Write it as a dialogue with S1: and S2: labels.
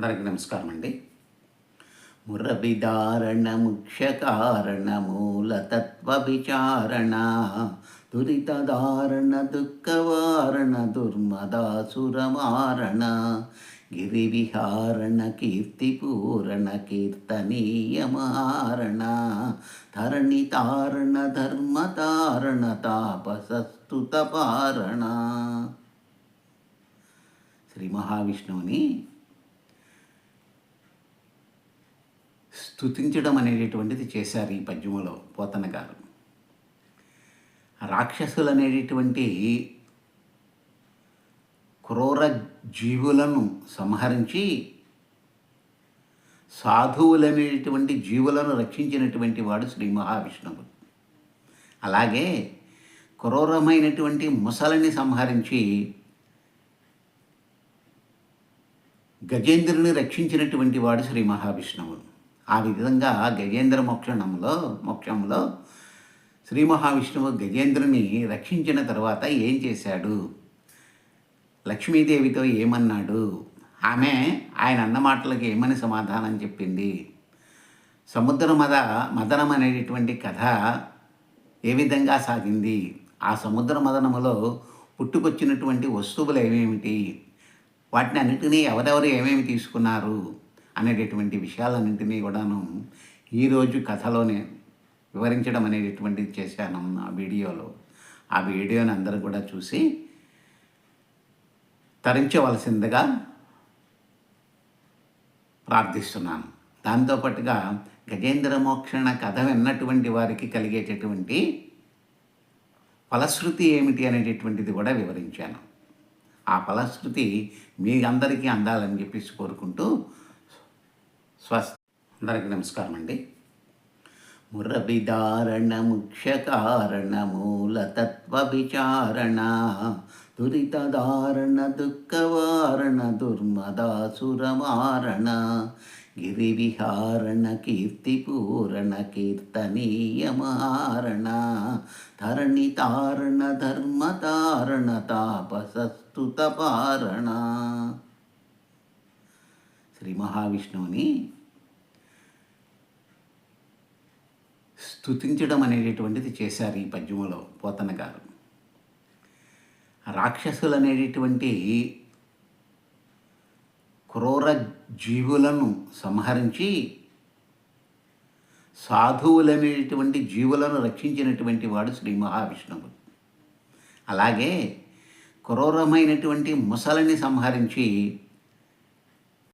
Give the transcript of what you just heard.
S1: అందరికీ నమస్కారం అండి మురవిదారణ ముఖ్య కారణ మూలతత్వ విచారణ దురితదారణ దుఃఖవారణ దుర్మదాసురవారణ గిరివిహారణ కీర్తిపూరణ కీర్తనీయమారణ ధరణి తారణ ధర్మతారణ తాపసస్తుతపారణ. శ్రీ మహావిష్ణువుని స్తుతించడం అనేటటువంటిది చేశారు ఈ పద్యములో పోతన గారు. రాక్షసులు అనేటటువంటి క్రూర జీవులను సంహరించి సాధువులనేటువంటి జీవులను రక్షించినటువంటి వాడు శ్రీ మహావిష్ణువు. అలాగే క్రూరమైనటువంటి ముసలని సంహరించి గజేంద్రుని రక్షించినటువంటి వాడు శ్రీ మహావిష్ణువు. ఆ విధంగా గజేంద్ర మోక్షణంలో మోక్షంలో శ్రీ మహావిష్ణువు గజేంద్రుని రక్షించిన తర్వాత ఏం చేశాడు? లక్ష్మీదేవితో ఏమన్నాడు? ఆమె ఆయన అన్న మాటలకు ఏమని సమాధానం చెప్పింది? సముద్ర మద మదనం అనేటటువంటి కథ ఏ విధంగా సాగింది? ఆ సముద్ర మదనములో పుట్టుకొచ్చినటువంటి వస్తువులు ఏమేమిటి? వాటిని అన్నిటినీ ఎవరెవరు ఏమేమి తీసుకున్నారు? అనేటటువంటి విషయాలన్నింటినీ కూడాను ఈరోజు కథలోనే వివరించడం అనేటటువంటిది చేశాను ఆ వీడియోలో. ఆ వీడియోని అందరూ కూడా చూసి తరించవలసిందిగా ప్రార్థిస్తున్నాను. దాంతోపాటుగా గజేంద్ర మోక్షణ కథ విన్నటువంటి వారికి కలిగేటటువంటి ఫలశ్రుతి ఏమిటి అనేటటువంటిది కూడా వివరించాను. ఆ ఫలశ్రుతి మీ అందరికీ అందాలని చెప్పేసి కోరుకుంటూ స్వస్తి అందరికీ నమస్కారం అండి. మురవిదారణ ముఖ్య కారణ మూలతత్వ విచారణ దురితదారణ దుఃఖవారణ దుర్మదాసురమారణ గిరివిహారణ కీర్తిపూరణ కీర్తనీయమారణ ధరణి తారణ ధర్మతారణ తాపసస్తుతపారణ. శ్రీ మహావిష్ణువుని స్తుతించడం అనేటటువంటిది చేశారు ఈ పద్యములో పోతన గారు. రాక్షసులు అనేటటువంటి క్రూర జీవులను సంహరించి సాధువులనేటువంటి జీవులను రక్షించినటువంటి వాడు శ్రీ మహావిష్ణువు. అలాగే క్రూరమైనటువంటి ముసలిని సంహరించి